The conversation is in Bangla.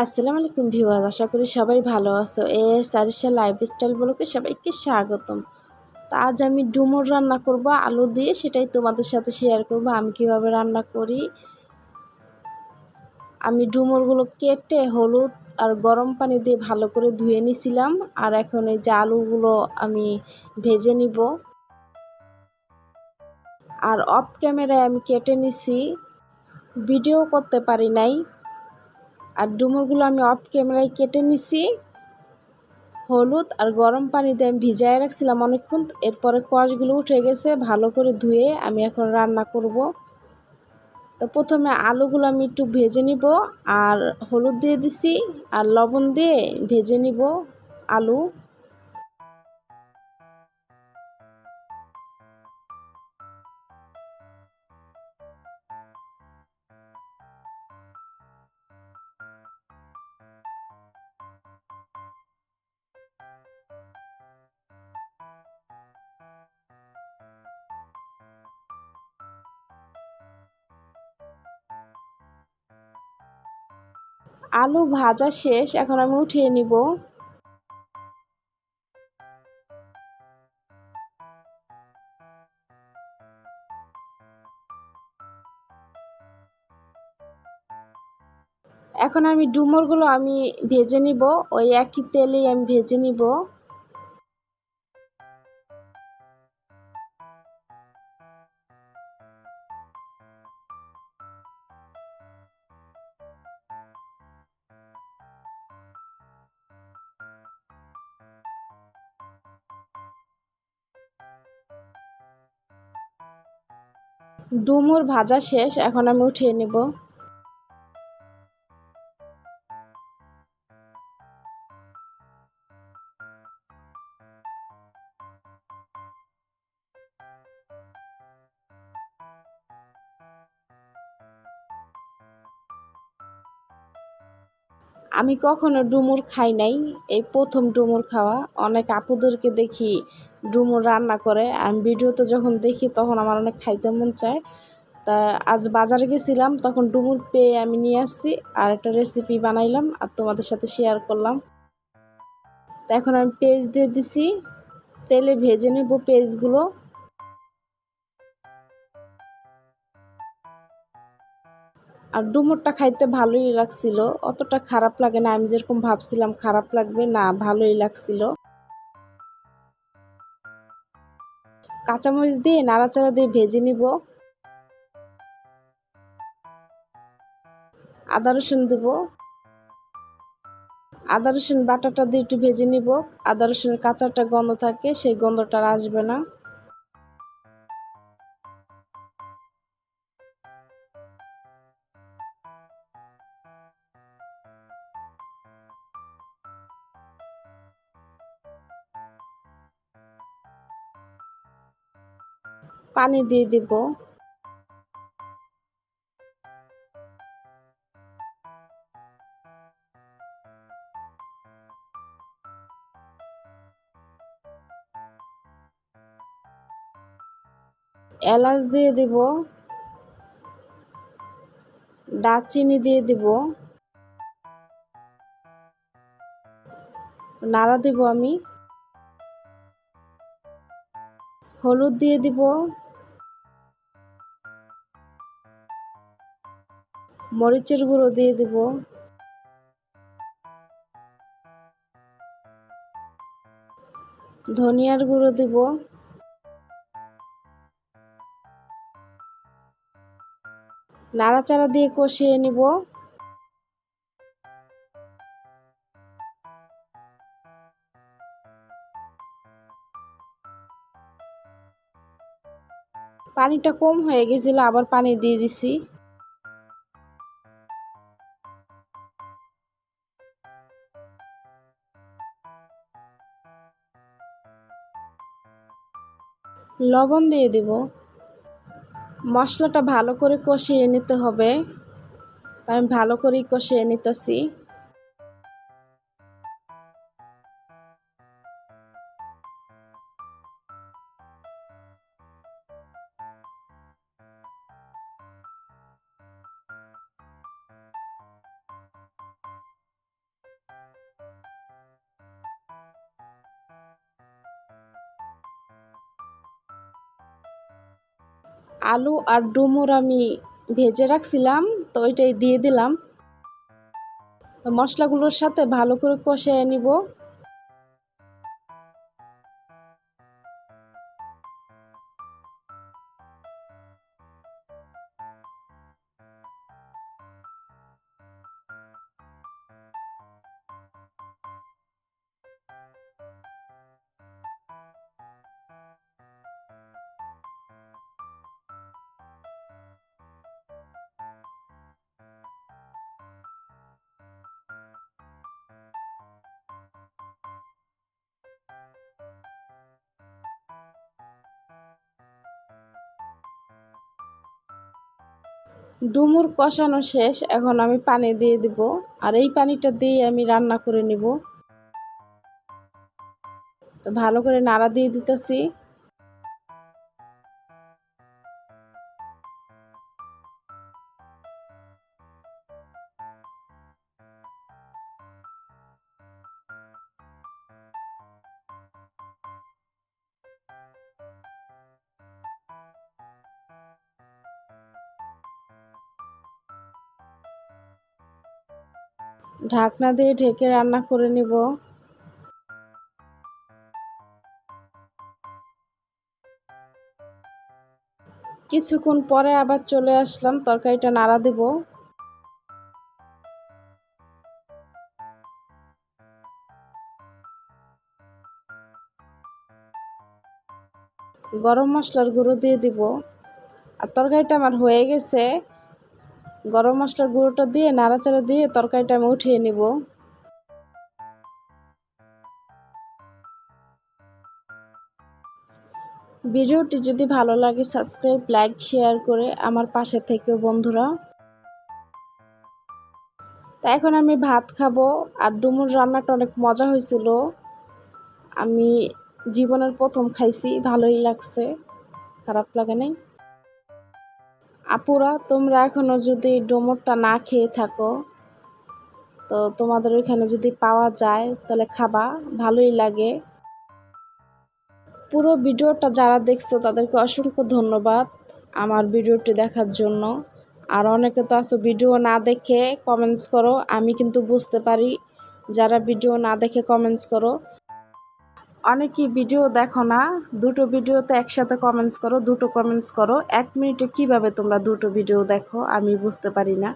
আসসালামু আলাইকুম ভিউয়ার আশা করি সবাই ভালো আছো। এ সারিসা লাইফস্টাইল ব্লকে সবাইকে স্বাগতম। তা আজ আমি ডুমুর রান্না করব, আলু দিয়ে সেটাই তোমাদের সাথে শেয়ার করব, আমি কীভাবে রান্না করি। আমি ডুমুরগুলো কেটে হলুদ আর গরম পানি দিয়ে ভালো করে ধুয়ে নিছিলাম, আর এখন এই যে আলুগুলো আমি ভেজে নিব। আর অফ ক্যামেরায় আমি কেটে নিছি। ভিডিও করতে পারি নাই। আর ডুমুরগুলো আমি অফ ক্যামেরায় কেটে নিছি। হলুদ আর গরম পানি দিয়ে আমি ভিজায় রাখছিলাম অনেকক্ষণ। এরপরে কষগুলো উঠে গেছে, ভালো করে ধুয়ে আমি এখন রান্না করব। তো প্রথমে আলুগুলো আমি একটু ভেজে নিব আর হলুদ দিয়ে দিছি আর লবণ দিয়ে ভেজে নিব আলু। আলু ভাজা শেষ, এখন আমি উঠিয়ে নিব। এখন আমি ডুমরগুলো আমি ভেজে নিব, ওই একই তেলেই আমি ভেজে নিব। ডুমুর ভাজা শেষ, এখন আমি উঠিয়ে নেব। আমি কখনো ডুমুর খাই নাই। এই প্রথম ডুমুর খাওয়া। অনেক আপুদেরকে দেখি ডুমুর রান্না করে। আমি ভিডিওতে যখন দেখি তখন আমার অনেক খাইতে মন চায়। তা আজ বাজারে গেছিলাম, তখন ডুমুর পেয়ে আমি নিয়ে আসছি আর একটা রেসিপি বানাইলাম আর তোমাদের সাথে শেয়ার করলাম। তা এখন আমি পেঁয়াজ দিয়ে দিছি, তেলে ভেজে নেব পেঁয়াজগুলো আর ডুমুরটা খাইতে ভালোই লাগছিল, অতটা খারাপ লাগে না, আমি যেরকম ভাবছিলাম খারাপ লাগবে না, ভালোই লাগছিল। কাঁচামরিচ দিয়ে নাড়াচাড়া দিয়ে ভেজে নিব। আদা রসুন দেব। আদা রসুন বাটাটা দিয়ে একটু ভেজে নিব। আদা রসুনের কাঁচাটা গন্ধ থাকে, সেই গন্ধটা আসবে না। পানি দিয়ে দিব। এলাচ দিয়ে দিব। দারচিনি দিয়ে দিব। নাড়া দিব আমি। হলুদ দিয়ে দিব। মরিচের গুঁড়ো দিয়ে দিব। ধনিয়ার গুঁড়ো দিব। নাড়াচাড়া দিয়ে কষিয়ে নিব। পানিটা কম হয়ে গেছিল, আবার পানি দিয়ে দিছি। লবণ দিয়ে দিব। মশলাটা ভালো করে কষিয়ে নিতে হবে। আমি ভালো করেই কষিয়ে নিতেছি। আলু আর ডুমুর আমি ভেজে রাখছিলাম, তো ওইটাই দিয়ে দিলাম। তো মশলাগুলোর সাথে ভালো করে কষিয়ে নিব। ডুমুর কষানো শেষ, এখন আমি পানি দিয়ে দিব। আর এই পানিটা দিয়ে আমি রান্না করে নিব। তো ভালো করে নাড়া দিয়ে দিতেছি। ঢাকনা দিয়ে ঢেকে রান্না করে নিব। কিছুক্ষণ পরে আবার চলে আসলাম, তরকারিটা নাড়া দেব। গরম মশলার গুঁড়ো দিয়ে দিব। আর তরকারিটা আমার হয়ে গেছে। গরম মশলার গুঁড়োটা দিয়ে, নাড়াচাড়া দিয়ে তরকারিটা আমি উঠিয়ে নিব। ভিডিওটি যদি ভালো লাগে, সাবস্ক্রাইব, লাইক, শেয়ার করে আমার পাশে থেকেও বন্ধুরা। তা এখন আমি ভাত খাব, আর ডুমুর রান্নাটা অনেক মজা হয়েছিল। আমি জীবনের প্রথম খাইছি, ভালোই লাগছে, খারাপ লাগে নাই। আপুরা, তোমরা এখনও যদি ডুমুরটা না খেয়ে থাকো, তো তোমাদের ওইখানে যদি পাওয়া যায়, তাহলে খাবা, ভালোই লাগে। পুরো ভিডিওটা যারা দেখছ, তাদেরকে অসংখ্য ধন্যবাদ আমার ভিডিওটি দেখার জন্য। আর অনেকে তো আসো ভিডিও না দেখে কমেন্টস করো, আমি কিন্তু বুঝতে পারি। যারা ভিডিও না দেখে কমেন্টস করো অনেকেই ভিডিও দেখো না, দুটো ভিডিওতে একসাথে কমেন্টস করো, দুটো কমেন্টস করো। এক মিনিটে কীভাবে তোমরা দুটো ভিডিও দেখো আমি বুঝতে পারি না।